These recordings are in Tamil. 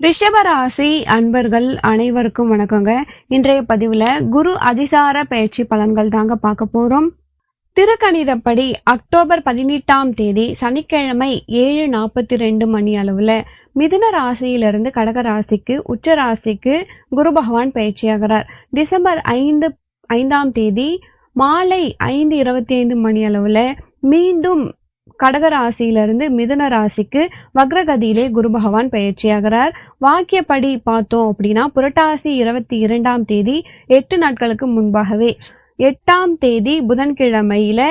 ரிஷபராசி அன்பர்கள் அனைவருக்கும் வணக்கங்க. இன்றைய பதிவுல குரு அதிசார பயிற்சி பலன்கள் தாங்க பார்க்க போறோம். திருக்கணிதப்படி அக்டோபர் பதினெட்டாம் தேதி சனிக்கிழமை ஏழு நாற்பத்தி ரெண்டு மணி அளவுல மிதுன ராசியிலிருந்து கடக ராசிக்கு உச்ச ராசிக்கு குரு பகவான் பயிற்சியாகிறார். டிசம்பர் ஐந்து ஐந்தாம் தேதி மாலை ஐந்து இருபத்தி ஐந்து மணி அளவுல மீண்டும் கடக ராசியிலிருந்து மிதுன ராசிக்கு வக்ரகதியிலே குரு பகவான் பயிற்சியாகிறார். வாக்கியப்படி பார்த்தோம் அப்படின்னா புரட்டாசி இருபத்தி இரண்டாம் தேதி எட்டு நாட்களுக்கு முன்பாகவே எட்டாம் தேதி புதன்கிழமையில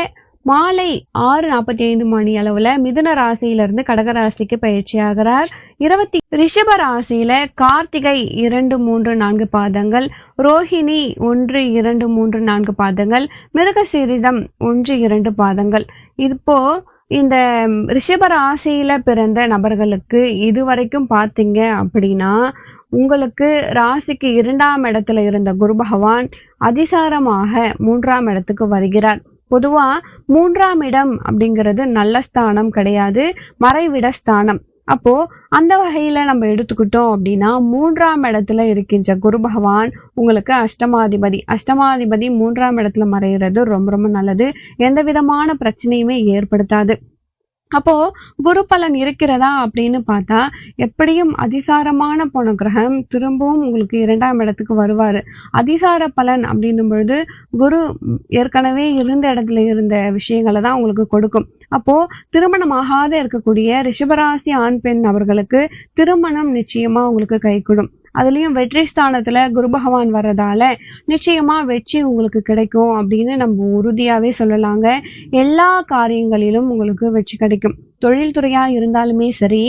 மாலை ஆறு நாற்பத்தி ஐந்து மணி அளவுல மிதுன ராசியிலிருந்து கடக ராசிக்கு பயிற்சியாகிறார். இருபத்தி ரிஷப ராசியில கார்த்திகை இரண்டு மூன்று நான்கு பாதங்கள் ரோஹிணி ஒன்று இரண்டு மூன்று நான்கு பாதங்கள் மிருகசீரிதம் ஒன்று இரண்டு பாதங்கள். இப்போ இந்த ரிஷப ராசியில பிறந்த நபர்களுக்கு இதுவரைக்கும் பார்த்தீங்க அப்படின்னா உங்களுக்கு ராசிக்கு இரண்டாம் இடத்துல இருந்த குரு பகவான் அதிசாரமாக மூன்றாம் இடத்துக்கு வருகிறார். பொதுவா மூன்றாம் இடம் அப்படிங்கிறது நல்ல ஸ்தானம் கிடையாது. மறைவிட ஸ்தானம். அப்போ அந்த வகையில நம்ம எடுத்துக்கிட்டோம் அப்படின்னா மூன்றாம் இடத்துல இருக்கின்ற குரு பகவான் உங்களுக்கு அஷ்டமாதிபதி. அஷ்டமாதிபதி மூன்றாம் இடத்துல மறைகிறது ரொம்ப ரொம்ப நல்லது. எந்த விதமான பிரச்சனையுமே ஏற்படுத்தாது. அப்போ குரு பலன் இருக்கிறதா அப்படின்னு பார்த்தா எப்படியும் அதிசாரமான போன கிரகம் திரும்பவும் உங்களுக்கு இரண்டாம் இடத்துக்கு வருவார். அதிசார பலன் அப்படின்னும் பொழுது குரு ஏற்கனவே இருந்த இடத்துல இருந்த விஷயங்களை தான் உங்களுக்கு கொடுக்கும். அப்போ திருமணமாகாத இருக்கக்கூடிய ரிஷபராசி ஆண் பெண் அவர்களுக்கு திருமணம் நிச்சயமா உங்களுக்கு கைகூடும் அதுலேயும் வெற்றி ஸ்தானத்துல குரு பகவான் வர்றதால நிச்சயமா வெற்றி உங்களுக்கு கிடைக்கும் அப்படின்னு நம்ம உறுதியாகவே சொல்லலாங்க. எல்லா காரியங்களிலும் உங்களுக்கு வெற்றி கிடைக்கும். தொழில்துறையாக இருந்தாலுமே சரி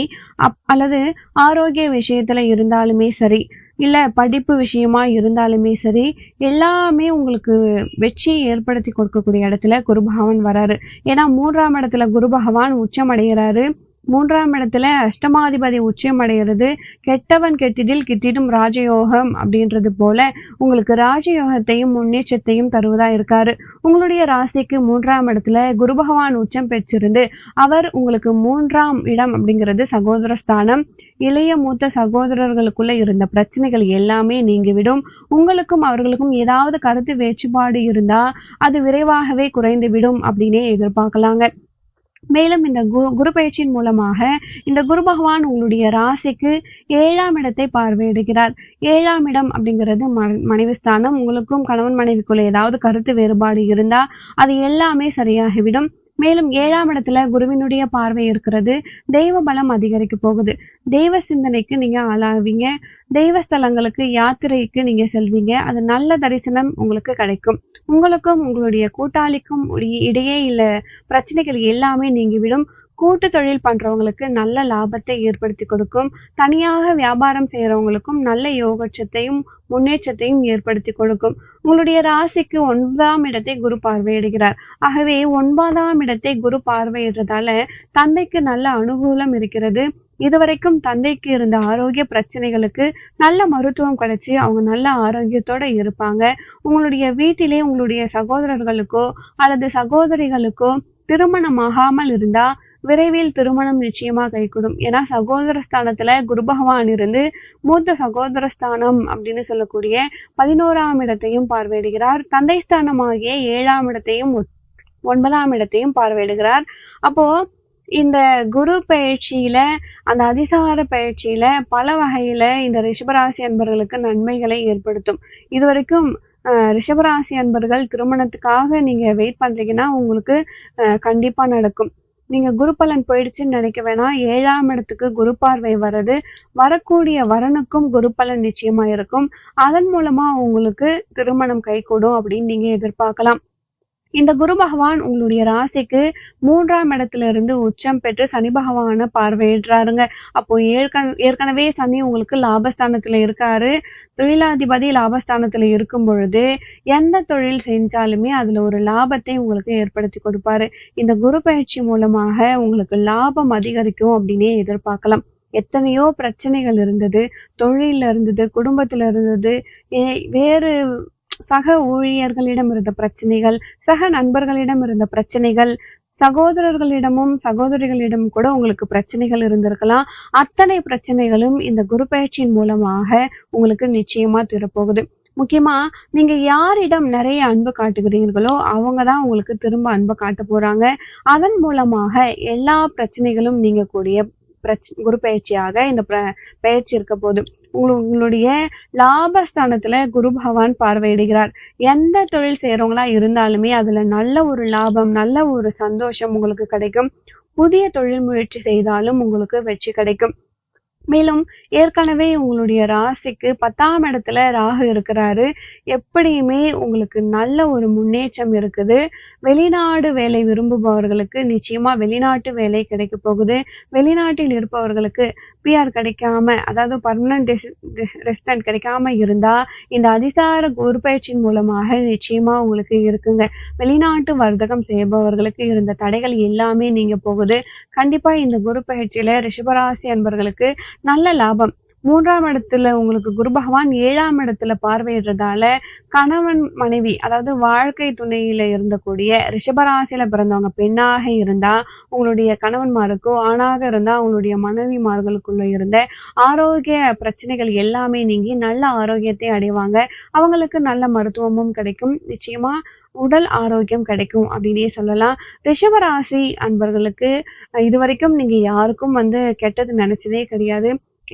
அப் அல்லது ஆரோக்கிய விஷயத்துல இருந்தாலுமே சரி இல்லை படிப்பு விஷயமா இருந்தாலுமே சரி எல்லாமே உங்களுக்கு வெற்றி ஏற்படுத்தி கொடுக்கக்கூடிய இடத்துல குரு பகவான் வராரு. ஏன்னா மூன்றாம் இடத்துல குரு பகவான் உச்சம் அடைகிறாரு மூன்றாம் இடத்துல அஷ்டமாதிபதி உச்சம் அடைகிறது. கெட்டவன் கெட்டிடில் கிட்டிடும் ராஜயோகம் அப்படின்றது போல உங்களுக்கு ராஜயோகத்தையும் முன்னேற்றத்தையும் தருவதா இருக்காரு. உங்களுடைய ராசிக்கு மூன்றாம் இடத்துல குரு பகவான் உச்சம் பெற்றிருந்து அவர் உங்களுக்கு மூன்றாம் இடம் அப்படிங்கிறது சகோதர ஸ்தானம். இளைய மூத்த சகோதரர்களுக்குள்ள இருந்த பிரச்சனைகள் எல்லாமே நீங்கிவிடும். உங்களுக்கும் அவர்களுக்கும் ஏதாவது கருத்து வேறுபாடு இருந்தா அது விரைவாகவே குறைந்துவிடும் அப்படின்னே எதிர்பார்க்கலாங்க. மேலும் இந்த கு குரு பயிற்சியின் மூலமாக இந்த குரு பகவான் உங்களுடைய ராசிக்கு ஏழாம் இடத்தை பார்வையிடுகிறார். ஏழாம் இடம் அப்படிங்கிறது மனைவி ஸ்தானம். உங்களுக்கும் கணவன் மனைவிக்குள்ள ஏதாவது கருத்து வேறுபாடு இருந்தா அது எல்லாமே சரியாகிவிடும். மேலும் ஏழாம் இடத்துல குருவினுடைய பார்வை இருக்கிறது. தெய்வ பலம் அதிகரிக்க போகுது. தெய்வ சிந்தனைக்கு நீங்க ஆளாவீங்க. தெய்வ ஸ்தலங்களுக்கு யாத்திரைக்கு நீங்க செல்வீங்க. அது நல்ல தரிசனம் உங்களுக்கு கிடைக்கும். உங்களுக்கும் உங்களுடைய கூட்டாளிக்கும் இடையே இல்ல பிரச்சனைகள் எல்லாமே நீங்கிவிடும். கூட்டு தொழில் பண்றவங்களுக்கு நல்ல லாபத்தை ஏற்படுத்தி கொடுக்கும். தனியாக வியாபாரம் செய்யறவங்களுக்கும் நல்ல யோகச்சத்தையும் முன்னேற்றத்தையும் ஏற்படுத்தி கொடுக்கும். உங்களுடைய ராசிக்கு ஒன்பதாம் இடத்தை குரு பார்வையிடுகிறார். ஆகவே ஒன்பதாம் இடத்தை குரு பார்வையிடுறதால தந்தைக்கு நல்ல அனுகூலம் இருக்கிறது. இதுவரைக்கும் தந்தைக்கு இருந்த ஆரோக்கிய பிரச்சனைகளுக்கு நல்ல மருத்துவம் கிடைச்சி அவங்க நல்ல ஆரோக்கியத்தோட இருப்பாங்க. உங்களுடைய வீட்டிலே உங்களுடைய சகோதரர்களுக்கோ அல்லது சகோதரிகளுக்கோ திருமணமாகாமல் இருந்தா விரைவில் திருமணம் நிச்சயமா கைகூடும் ஏன்னா சகோதர ஸ்தானத்துல குரு பகவான் இருந்து மூத்த சகோதர ஸ்தானம் அப்படின்னு சொல்லக்கூடிய பதினோராம் இடத்தையும் பார்வையிடுகிறார். தந்தை ஸ்தானமாகிய ஏழாம் இடத்தையும் ஒன்பதாம் இடத்தையும் பார்வையிடுகிறார். அப்போ இந்த குரு பயிற்சியில அந்த அதிசார பயிற்சியில பல வகையில இந்த ரிஷபராசி அன்பர்களுக்கு நன்மைகளை ஏற்படுத்தும். இதுவரைக்கும் ரிஷபராசி அன்பர்கள் திருமணத்துக்காக நீங்க வெயிட் பண்றீங்கன்னா உங்களுக்கு கண்டிப்பா நடக்கும். நீங்க குரு பலன் போயிடுச்சுன்னு நினைக்க வேணாம். ஏழாம் இடத்துக்கு குரு பார்வை வர்றது வரக்கூடிய வரனுக்கும் குரு பலன் நிச்சயமா இருக்கும். அதன் மூலமா உங்களுக்கு திருமணம் கைகூடும் அப்படின்னு நீங்க எதிர்பார்க்கலாம். இந்த குரு பகவான் உங்களுடைய ராசிக்கு மூன்றாம் இடத்துல இருந்து உச்சம் பெற்று சனி பகவான பார்வையிடுறாருங்க அப்போ ஏற்கன ஏற்கனவே சனி உங்களுக்கு லாபஸ்தானத்துல இருக்காரு. தொழிலாதிபதி லாபஸ்தானத்துல இருக்கும் பொழுது எந்த தொழில் செஞ்சாலுமே அதுல ஒரு லாபத்தை உங்களுக்கு ஏற்படுத்தி கொடுப்பாரு. இந்த குரு பயிற்சி மூலமாக உங்களுக்கு லாபம் அதிகரிக்கும் அப்படின்னே எதிர்பார்க்கலாம். எத்தனையோ பிரச்சனைகள் இருந்தது. தொழில இருந்தது குடும்பத்துல இருந்தது. வேறு சக ஊழியர்களிடம் இருந்த பிரச்சனைகள் சக நண்பர்களிடம் இருந்த பிரச்சனைகள் சகோதரர்களிடமும் சகோதரிகளிடமும் கூட உங்களுக்கு பிரச்சனைகள் இருந்திருக்கலாம். அத்தனை பிரச்சனைகளும் இந்த குரு பயிற்சியின் மூலமாக உங்களுக்கு நிச்சயமா தீரப்போகுது. முக்கியமா நீங்க யாரிடம் நிறைய அன்பு காட்டுகிறீர்களோ அவங்க தான் உங்களுக்கு திரும்ப அன்பு காட்ட போறாங்க. அதன் மூலமாக எல்லா பிரச்சனைகளும் நீங்கக்கூடிய பிரச் குரு பயிற்சியாக இந்த பிர- பயிற்சி இருக்க போகுது. உங்களுடைய லாபஸ்தானத்துல குரு பகவான் பார்வையிடுகிறார். எந்த தொழில் செய்யறவங்களா இருந்தாலுமே அதுல நல்ல ஒரு லாபம் நல்ல ஒரு சந்தோஷம் உங்களுக்கு கிடைக்கும். புதிய தொழில் முயற்சி செய்தாலும் உங்களுக்கு வெற்றி கிடைக்கும். மேலும் ஏற்கனவே உங்களுடைய ராசிக்கு பத்தாம் இடத்துல ராகு இருக்கிறாரு. எப்படியுமே உங்களுக்கு நல்ல ஒரு முன்னேற்றம் இருக்குது. வெளிநாடு வேலை விரும்புபவர்களுக்கு நிச்சயமா வெளிநாட்டு வேலை கிடைக்க போகுது. வெளிநாட்டில் இருப்பவர்களுக்கு பிஆர் கிடைக்காம அதாவது பர்மனன்ட் ரெசிடென்ட் கிடைக்காம இருந்தா இந்த அதிசார குருபயிற்சியின் மூலமாக நிச்சயமா உங்களுக்கு இருக்குங்க. வெளிநாட்டு வர்த்தகம் செய்பவர்களுக்கு இருந்த தடைகள் எல்லாமே நீங்க போகுது. கண்டிப்பா இந்த குரு பயிற்சியில ரிஷபராசி அன்பர்களுக்கு நல்ல லாபம். மூன்றாம் இடத்துல உங்களுக்கு குரு பகவான் ஏழாம் இடத்துல பார்வையிடுறதால கணவன் மனைவி அதாவது வாழ்க்கை துணையில இருந்தக்கூடிய ரிஷபராசியில பிறந்தவங்க பெண்ணாக இருந்தா உங்களுடைய கணவன்மாருக்கோ ஆணாக இருந்தா உங்களுடைய மனைவிமார்களுக்குள்ள இருந்த ஆரோக்கிய பிரச்சனைகள் எல்லாமே நீங்கி நல்ல ஆரோக்கியத்தை அடைவாங்க. அவங்களுக்கு நல்ல மருத்துவமும் கிடைக்கும். நிச்சயமா உடல் ஆரோக்கியம் கிடைக்கும் அப்படின்னே சொல்லலாம். ரிஷபராசி அன்பர்களுக்கு இது வரைக்கும் நீங்க யாருக்கும் வந்து கெட்டது நினைச்சதே கிடையாது.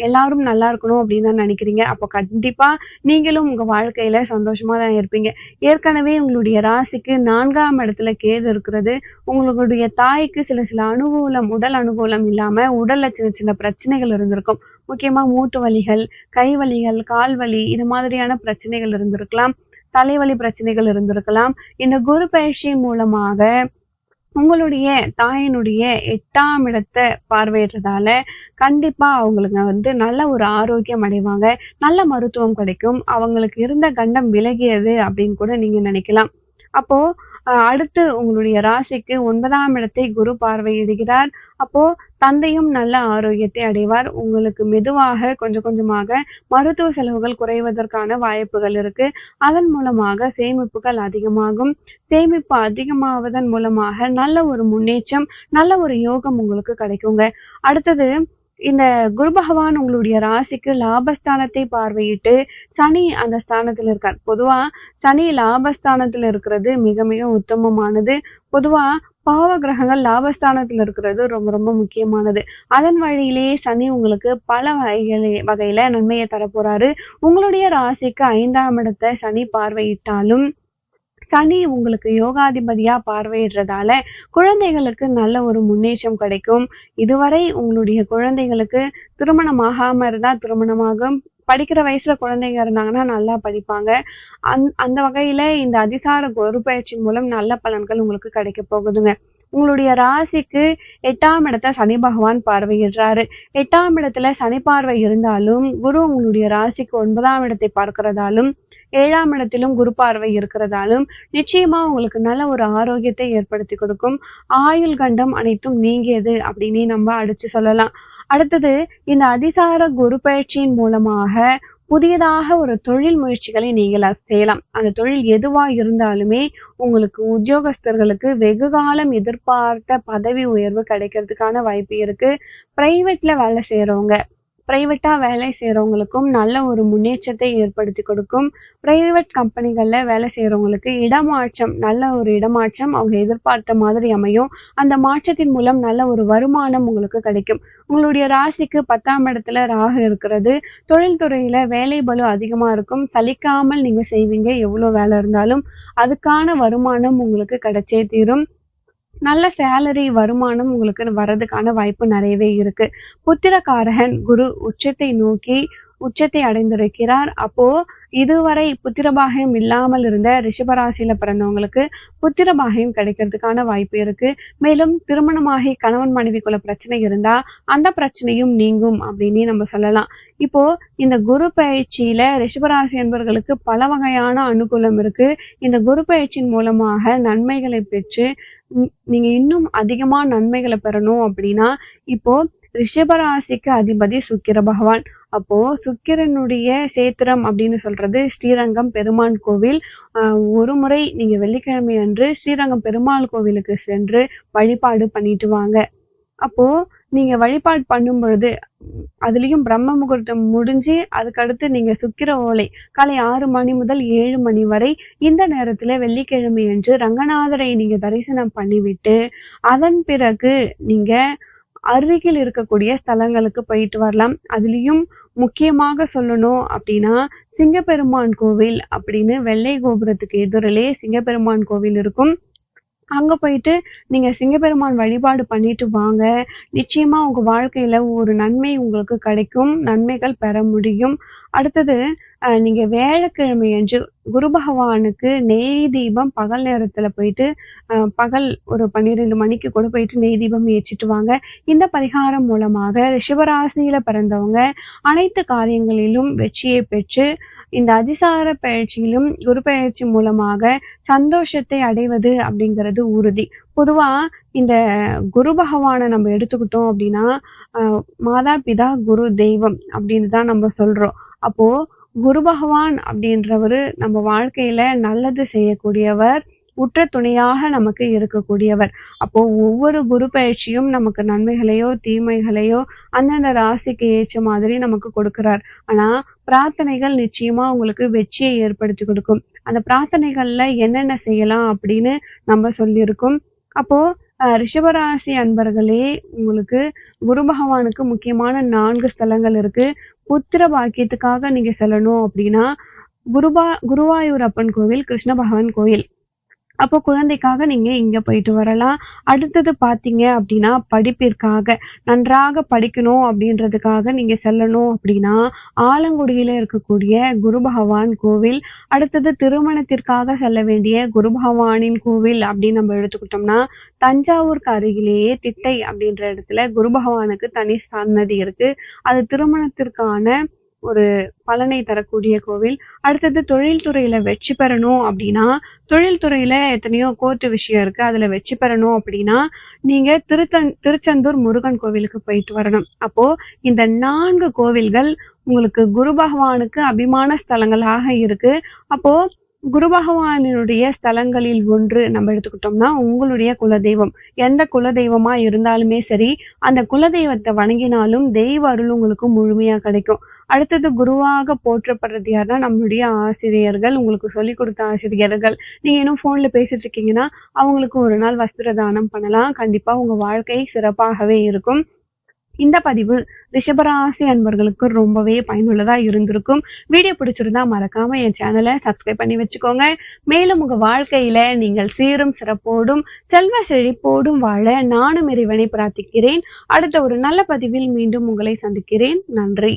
எல்லாரும் நல்லா இருக்கணும் அப்படின்னு தான் நினைக்கிறீங்க. அப்போ கண்டிப்பா நீங்களும் உங்க வாழ்க்கையில சந்தோஷமா தான் இருப்பீங்க. ஏற்கனவே உங்களுடைய ராசிக்கு நான்காம் இடத்துல கேது இருக்கிறது. உங்களுடைய தாய்க்கு சில சில அனுகூலம் உடல் அனுகூலம் இல்லாம உடல்ல சின்ன சின்ன பிரச்சனைகள் இருந்திருக்கும். முக்கியமா மூட்டு வலிகள் கை வலிகள் கால் வலி இது மாதிரியான பிரச்சனைகள் இருந்திருக்கலாம். தலைவலி பிரச்சனைகள் இருந்திருக்கலாம். இந்த குரு பயிற்சி மூலமாக உங்களுடைய தாயினுடைய எட்டாம் இடத்தை பார்வையிடுறதால கண்டிப்பா அவங்களுக்கு வந்து நல்ல ஒரு ஆரோக்கியம் அடைவாங்க. நல்ல மருத்துவம் கிடைக்கும். அவங்களுக்கு இருந்த கண்டம் விலகியது அப்படின்னு கூட நீங்க நினைக்கலாம். அப்போ அடுத்து உங்களுடைய ராசிக்கு ஒன்பதாம் இடத்தை குரு பார்வையிடுகிறார். அப்போ தந்தையும் நல்ல ஆரோக்கியத்தை அடைவார். உங்களுக்கு மெதுவாக கொஞ்சம் கொஞ்சமாக மருத்துவ செலவுகள் குறைவதற்கான வாய்ப்புகள் இருக்கு. அதன் மூலமாக சேமிப்புகள் அதிகமாகும். சேமிப்பு அதிகமாவதன் மூலமாக நல்ல ஒரு முன்னேற்றம் நல்ல ஒரு யோகம் உங்களுக்கு கிடைக்குங்க. அடுத்தது இந்த குரு பகவான் உங்களுடைய ராசிக்கு லாபஸ்தானத்தை பார்வையிட்டு சனி அந்த ஸ்தானத்துல இருக்கார். பொதுவா சனி லாபஸ்தானத்துல இருக்கிறது மிக மிக உத்தமமானது. பொதுவா பாவ கிரகங்கள் லாபஸ்தானத்தில் இருக்கிறது ரொம்ப ரொம்ப முக்கியமானது. அதன் வழியிலேயே சனி உங்களுக்கு பல வகைகள வகையில நன்மையை தரப்போறாரு. உங்களுடைய ராசிக்கு ஐந்தாம் இடத்தை சனி பார்வையிட்டாலும் சனி உங்களுக்கு யோகாதிபதியா பார்வையிடுறதால குழந்தைகளுக்கு நல்ல ஒரு முன்னேற்றம் கிடைக்கும். இதுவரை உங்களுடைய குழந்தைகளுக்கு திருமணம் ஆகாம இருந்தா திருமணமாகும். படிக்கிற வயசுல குழந்தைங்க இருந்தாங்கன்னா நல்லா படிப்பாங்க. அந் அந்த வகையில இந்த அதிசார குரு பயிற்சி மூலம் நல்ல பலன்கள் உங்களுக்கு கிடைக்க போகுதுங்க. உங்களுடைய ராசிக்கு எட்டாம் இடத்தை சனி பகவான் பார்வையிடுறாரு. எட்டாம் இடத்துல சனி பார்வை இருந்தாலும் குரு உங்களுடைய ராசிக்கு ஒன்பதாம் இடத்தை பார்க்கிறதாலும் ஏழாம் இடத்திலும் குரு பார்வை இருக்கிறதாலும் நிச்சயமா உங்களுக்கு நல்ல ஒரு ஆரோக்கியத்தை ஏற்படுத்தி கொடுக்கும். ஆயுள் கண்டம் அனைத்தும் நீங்கியது அப்படின்னு நம்ம அடிச்சு சொல்லலாம். அடுத்தது இந்த அதிசார குரு பயிற்சியின் மூலமாக புதியதாக ஒரு தொழில் முயற்சிகளை நீங்கள் செய்யலாம். அந்த தொழில் எதுவா இருந்தாலுமே உங்களுக்கு உத்தியோகஸ்தர்களுக்கு வெகு காலம் எதிர்பார்த்த பதவி உயர்வு கிடைக்கிறதுக்கான வாய்ப்பு இருக்கு. பிரைவேட்ல வேலை செய்யறவங்க பிரைவேட்டா வேலை செய்யறவங்களுக்கும் நல்ல ஒரு முன்னேற்றத்தை ஏற்படுத்தி கொடுக்கும். பிரைவேட் கம்பெனிகள்ல வேலை செய்யறவங்களுக்கு இடமாற்றம் நல்ல ஒரு இடமாற்றம் அவங்க எதிர்பார்த்த மாதிரி அமையும். அந்த மாற்றத்தின் மூலம் நல்ல ஒரு வருமானம் உங்களுக்கு கிடைக்கும். உங்களுடைய ராசிக்கு பத்தாம் இடத்துல ராகு இருக்கிறது. தொழில்துறையில வேலை பலு அதிகமா இருக்கும். சலிக்காமல் நீங்க செய்வீங்க. எவ்வளவு வேலை இருந்தாலும் அதுக்கான வருமானம் உங்களுக்கு கிடைச்சே தீரும். நல்ல சேலரி வருமானம் உங்களுக்கு வர்றதுக்கான வாய்ப்பு நிறையவே இருக்கு. புத்திரக்காரகன் குரு உச்சத்தை நோக்கி உச்சத்தை அடைந்திருக்கிறார். அப்போ இதுவரை புத்திரபாகியம் இல்லாமல் இருந்த ரிஷபராசியில பிறந்தவங்களுக்கு புத்திரபாகியம் கிடைக்கிறதுக்கான வாய்ப்பு இருக்கு. மேலும் திருமணமாகி கணவன் மனைவிக்குள்ள பிரச்சனை இருந்தா அந்த பிரச்சனையும் நீங்கும் அப்படின்னு நம்ம சொல்லலாம். இப்போ இந்த குரு பயிற்சியில ரிஷபராசி என்பவர்களுக்கு பல வகையான அனுகூலம் இருக்கு. இந்த குரு பயிற்சியின் மூலமாக நன்மைகளை பெற்று நீங்க இன்னும் அதிகமா நன்மைகளை பெறணும் அப்படின்னா இப்போ ரிஷபராசிக்கு அதிபதி சுக்கிர பகவான். அப்போ சுக்கிரனுடைய சேத்திரம் அப்படின்னு சொல்றது ஸ்ரீரங்கம் பெருமான் கோவில். ஒரு முறை நீங்க வெள்ளிக்கிழமை அன்று ஸ்ரீரங்கம் பெருமாள் கோவிலுக்கு சென்று வழிபாடு பண்ணிட்டு வாங்க. அப்போ நீங்க வழிபாடு பண்ணும் பொழுது அதுலயும் பிரம்ம முகூர்த்தம் முடிஞ்சு அதுக்கடுத்து நீங்க சுக்கிர ஓலை காலை ஆறு மணி முதல் ஏழு மணி வரை இந்த நேரத்துல வெள்ளிக்கிழமை அன்று ரங்கநாதரை நீங்க தரிசனம் பண்ணிவிட்டு அதன் பிறகு நீங்க அருகில் இருக்கக்கூடிய ஸ்தலங்களுக்கு போயிட்டு வரலாம். அதுலயும் முக்கியமாக சொல்லணும் அப்படின்னா சிங்கப்பெருமான் கோவில் அப்படின்னு வெள்ளை கோபுரத்துக்கு எதிரிலே சிங்கப்பெருமான் கோவில் இருக்கும். அங்க போயிட்டு நீங்க சிங்கப்பெருமான் வழிபாடு பண்ணிட்டு வாங்க. நிச்சயமா உங்க வாழ்க்கையில ஒரு நன்மை உங்களுக்கு கிடைக்கும். நன்மைகள் பெற முடியும். அடுத்தது நீங்கள் நீங்க வேலைக்கிழமை அன்று குரு பகவானுக்கு நெய் தீபம் பகல் நேரத்துல போயிட்டு பகல் ஒரு பன்னிரெண்டு மணிக்கு கூட போயிட்டு நெய் தீபம் ஏற்றிட்டு வாங்க. இந்த பரிகாரம் மூலமாக ரிஷபராசியில பிறந்தவங்க அனைத்து காரியங்களிலும் வெற்றியை பெற்று இந்த அதிசார பயிற்சியிலும் குரு பயிற்சி மூலமாக சந்தோஷத்தை அடைவது அப்படிங்கிறது உறுதி. பொதுவா இந்த குரு பகவானை நம்ம எடுத்துக்கிட்டோம் அப்படின்னா ஆஹ் மாதா பிதா குரு தெய்வம் அப்படின்னு தான் நம்ம சொல்றோம். அப்போ குரு பகவான் அப்படின்றவரு நம்ம வாழ்க்கையில நல்லது செய்யக்கூடியவர் உற்ற துணையாக நமக்கு இருக்கக்கூடியவர். அப்போ ஒவ்வொரு குரு பயிற்சியும் நமக்கு நன்மைகளையோ தீமைகளையோ அந்தந்த ராசிக்கு ஏற்ற மாதிரி நமக்கு கொடுக்கிறார். ஆனா பிரார்த்தனைகள் நிச்சயமா உங்களுக்கு வெற்றியை ஏற்படுத்தி கொடுக்கும். அந்த பிரார்த்தனைகள்ல என்னென்ன செய்யலாம் அப்படின்னு நம்ம சொல்லியிருக்கோம். அப்போ அஹ், ரிஷபராசி அன்பர்களே உங்களுக்கு குரு பகவானுக்கு முக்கியமான நான்கு ஸ்தலங்கள் இருக்கு. புத்திர பாக்கியத்துக்காக நீங்க செல்லணும் அப்படின்னா குருபா குருவாயூர் அப்பன் கோவில் கிருஷ்ண பகவான் கோயில் அப்போ குழந்தைக்காக நீங்க இங்க போயிட்டு வரலாம். அடுத்தது பாத்தீங்க அப்படின்னா படிப்பிற்காக. நன்றாக படிக்கணும் அப்படின்றதுக்காக நீங்க செல்லணும் அப்படின்னா ஆலங்குடியில இருக்கக்கூடிய குரு பகவான் கோவில். அடுத்தது திருமணத்திற்காக செல்ல வேண்டிய குரு பகவானின் கோவில் அப்படின்னு நம்ம எடுத்துக்கிட்டோம்னா தஞ்சாவூருக்கு அருகிலேயே திட்டை அப்படின்ற இடத்துல குரு பகவானுக்கு தனி சன்னதி இருக்கு. அது திருமணத்திற்கான ஒரு பலனை தரக்கூடிய கோவில். அடுத்தது தொழில்துறையில வெற்றி பெறணும் அப்படின்னா தொழில்துறையில எத்தனையோ கோர்ட்டு விஷயம் இருக்கு. அதுல வெற்றி பெறணும் அப்படின்னா நீங்க திருத்தன் திருச்செந்தூர் முருகன் கோவிலுக்கு போயிட்டு வரணும். அப்போ இந்த நான்கு கோவில்கள் உங்களுக்கு குரு பகவானுக்கு அபிமான ஸ்தலங்களாக இருக்கு. அப்போ குரு பகவானினுடைய ஸ்தலங்களில் ஒன்று நம்ம எடுத்துக்கிட்டோம்னா உங்களுடைய குலதெய்வம். எந்த குலதெய்வமா இருந்தாலுமே சரி அந்த குலதெய்வத்தை வணங்கினாலும் தெய்வ அருள் உங்களுக்கு முழுமையா கிடைக்கும். அடுத்தது குருவாக போற்றப்படுறது யாருன்னா நம்மளுடைய ஆசிரியர்கள் உங்களுக்கு சொல்லி கொடுத்த ஆசிரியர்கள். நீங்க இன்னும் போன்ல பேசிட்டு இருக்கீங்கன்னா அவங்களுக்கு ஒரு நாள் வஸ்திர தானம் பண்ணலாம். கண்டிப்பா உங்க வாழ்க்கை சிறப்பாகவே இருக்கும். இந்த பதிவு ரிஷபராசி அன்பர்களுக்கு ரொம்பவே பயனுள்ளதா இருந்திருக்கும். வீடியோ பிடிச்சிருந்தா மறக்காம என் சேனலை சப்ஸ்கிரைப் பண்ணி வச்சுக்கோங்க. மேலும் உங்க வாழ்க்கையில நீங்கள் சீரும் சிறப்போடும் செல்வ செழிப்போடும் வாழ நானும் இறைவனை பிரார்த்திக்கிறேன். அடுத்த ஒரு நல்ல பதிவில் மீண்டும் உங்களை சந்திக்கிறேன். நன்றி.